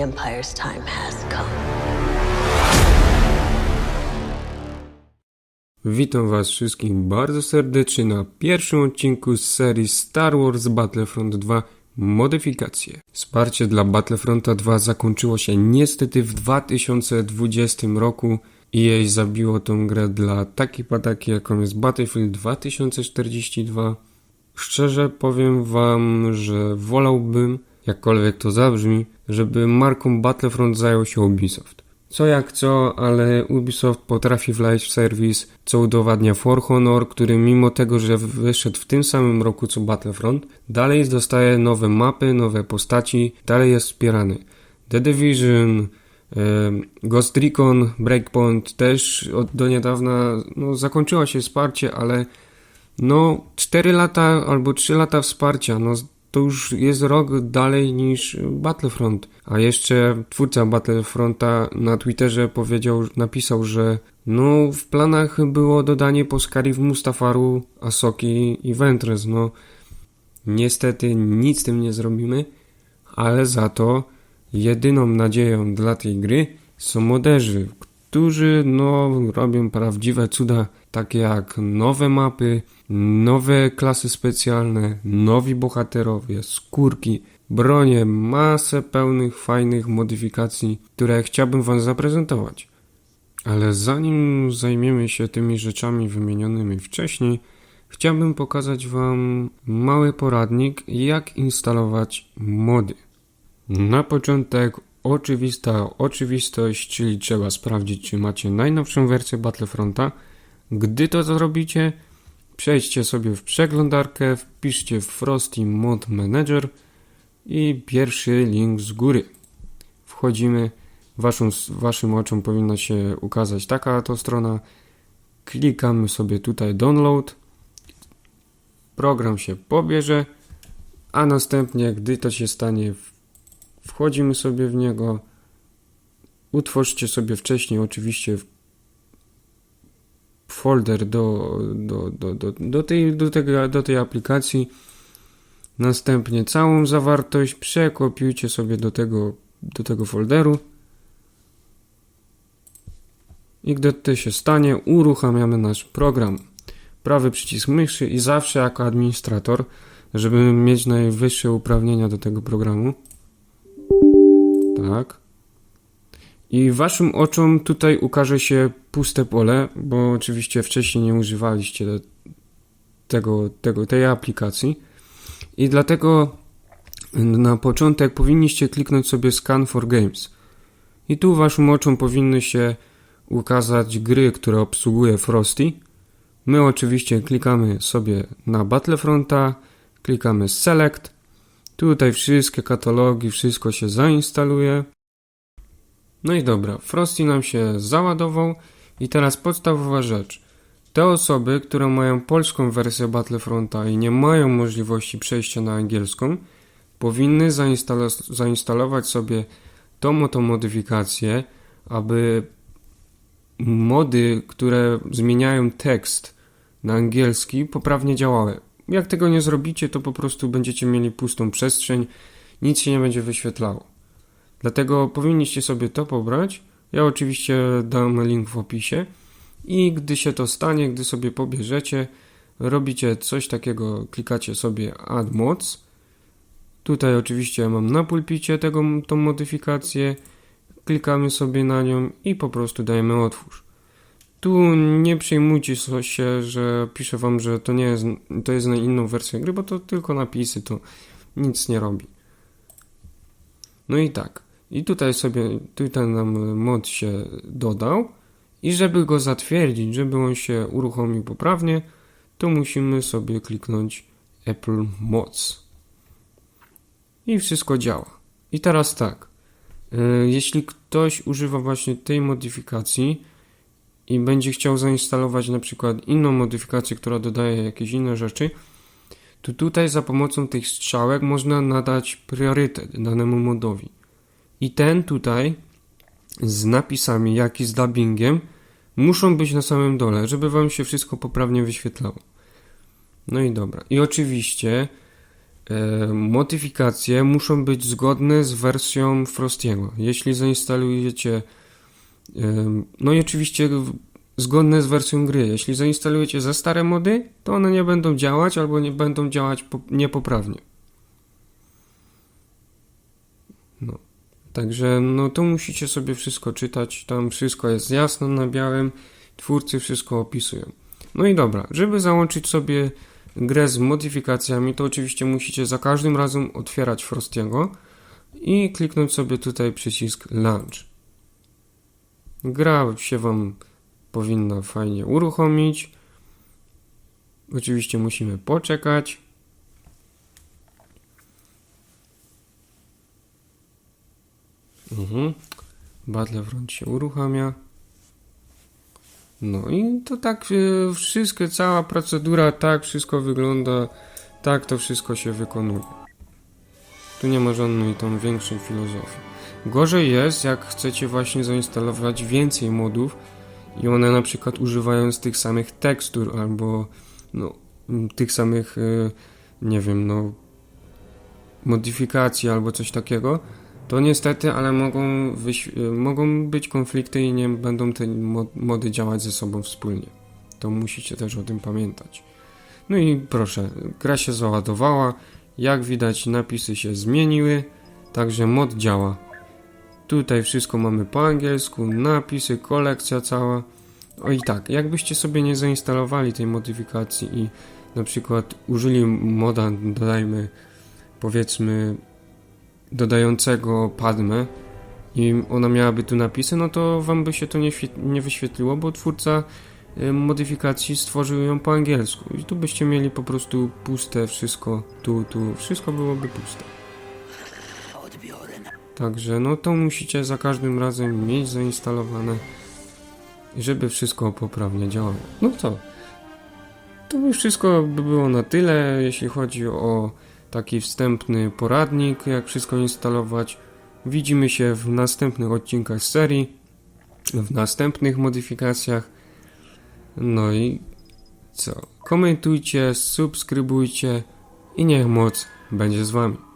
The Empire's time has come. Witam Was wszystkich bardzo serdecznie na pierwszym odcinku z serii Star Wars Battlefront 2 Modyfikacje. Wsparcie dla Battlefronta 2 zakończyło się niestety w 2020 roku i jej zabiło tą grę dla takiej pataki jaką jest Battlefield 2042. Szczerze powiem Wam, że wolałbym, jakkolwiek to zabrzmi, żeby marką Battlefront zajął się Ubisoft. Co jak co, ale Ubisoft potrafi wlać w serwis, co udowadnia For Honor, który mimo tego, że wyszedł w tym samym roku co Battlefront, dalej dostaje nowe mapy, nowe postaci, dalej jest wspierany. The Division, Ghost Recon, Breakpoint też od, do niedawna no, zakończyło się wsparcie, ale no 4 lata albo 3 lata wsparcia, no to już jest rok dalej niż Battlefront. A jeszcze twórca Battlefronta na Twitterze powiedział, napisał, że no w planach było dodanie po Scarif Mustafaru, Asoki i Ventress. No niestety nic z tym nie zrobimy, ale za to jedyną nadzieją dla tej gry są moderzy, którzy no robią prawdziwe cuda, takie jak nowe mapy, nowe klasy specjalne, nowi bohaterowie, skórki, bronie, masę pełnych fajnych modyfikacji, które chciałbym Wam zaprezentować. Ale zanim zajmiemy się tymi rzeczami wymienionymi wcześniej, chciałbym pokazać Wam mały poradnik, jak instalować mody. Na początek oczywista oczywistość, czyli trzeba sprawdzić, czy macie najnowszą wersję Battlefronta. Gdy to zrobicie, przejdźcie sobie w przeglądarkę, wpiszcie Frosty Mod Manager i pierwszy link z góry. Wchodzimy, waszą, waszym oczom powinna się ukazać taka to strona. Klikamy sobie tutaj download. Program się pobierze, a następnie, gdy to się stanie, wchodzimy sobie w niego. Utwórzcie sobie wcześniej oczywiście folder do, do, do, do, do, tej, do, tego, do tej aplikacji. Następnie całą zawartość przekopiujcie sobie do tego, do tego folderu. I gdy to się stanie, uruchamiamy nasz program. Prawy przycisk myszy i zawsze jako administrator, żeby mieć najwyższe uprawnienia do tego programu. Tak. I waszym oczom tutaj ukaże się puste pole, bo oczywiście wcześniej nie używaliście tego, tego, tej aplikacji. I dlatego na początek powinniście kliknąć sobie Scan for Games. I tu waszym oczom powinny się ukazać gry, które obsługuje Frosty. My oczywiście klikamy sobie na Battlefronta, klikamy Select. Tutaj wszystkie katalogi, wszystko się zainstaluje. No i dobra, Frosty nam się załadował i teraz podstawowa rzecz. Te osoby, które mają polską wersję Battlefronta i nie mają możliwości przejścia na angielską, powinny zainstalo- zainstalować sobie tą oto modyfikację, aby mody, które zmieniają tekst na angielski, poprawnie działały. Jak tego nie zrobicie, to po prostu będziecie mieli pustą przestrzeń, nic się nie będzie wyświetlało. Dlatego powinniście sobie to pobrać. Ja oczywiście dam link w opisie. I gdy się to stanie, gdy sobie pobierzecie, robicie coś takiego, klikacie sobie Add Mods. Tutaj oczywiście mam na pulpicie tego, tą modyfikację. Klikamy sobie na nią i po prostu dajemy otwórz. Tu nie przejmujcie się, że piszę wam, że to nie jest, to jest na inną wersję gry, bo to tylko napisy, to nic nie robi. No i tak. I tutaj sobie, tutaj nam mod się dodał. I żeby go zatwierdzić, żeby on się uruchomił poprawnie, to musimy sobie kliknąć Apple Mods. I wszystko działa. I teraz tak. Jeśli ktoś używa właśnie tej modyfikacji i będzie chciał zainstalować na przykład inną modyfikację, która dodaje jakieś inne rzeczy, to tutaj za pomocą tych strzałek można nadać priorytet danemu modowi. I ten tutaj z napisami, jak i z dubbingiem muszą być na samym dole, żeby Wam się wszystko poprawnie wyświetlało. No i dobra. I oczywiście e, modyfikacje muszą być zgodne z wersją Frostiego. Jeśli zainstalujecie, no i oczywiście zgodne z wersją gry. Jeśli zainstalujecie za stare mody, to one nie będą działać albo nie będą działać po, niepoprawnie. No. Także no to musicie sobie wszystko czytać, tam wszystko jest jasno na białym, twórcy wszystko opisują. No i dobra, żeby załączyć sobie grę z modyfikacjami, to oczywiście musicie za każdym razem otwierać Frostiego i kliknąć sobie tutaj przycisk Launch. Gra się Wam powinna fajnie uruchomić. Oczywiście musimy poczekać. Mhm. Battlefront się uruchamia. No i to tak e, wszystko, cała procedura, tak wszystko wygląda, tak to wszystko się wykonuje. Tu nie ma żadnej tam większej filozofii. Gorzej jest, jak chcecie właśnie zainstalować więcej modów i one na przykład używają z tych samych tekstur albo no, tych samych, e, nie wiem, no modyfikacji albo coś takiego, to niestety, ale mogą, y, mogą być konflikty i nie będą te mo- mody działać ze sobą wspólnie. To musicie też o tym pamiętać. No i proszę, gra się załadowała. Jak widać, napisy się zmieniły, także mod działa. Tutaj wszystko mamy po angielsku, napisy, kolekcja cała. O i tak, jakbyście sobie nie zainstalowali tej modyfikacji i na przykład użyli moda, dodajmy, powiedzmy, dodającego Padmę i ona miałaby tu napisy, no to wam by się to nie, nie wyświetliło, bo twórca modyfikacji stworzył ją po angielsku i tu byście mieli po prostu puste wszystko, tu, tu, wszystko byłoby puste. Także no to musicie za każdym razem mieć zainstalowane, żeby wszystko poprawnie działało. No co? To już wszystko by było na tyle, jeśli chodzi o taki wstępny poradnik, jak wszystko instalować. Widzimy się w następnych odcinkach serii, w następnych modyfikacjach. No i co? Komentujcie, subskrybujcie i niech moc będzie z wami.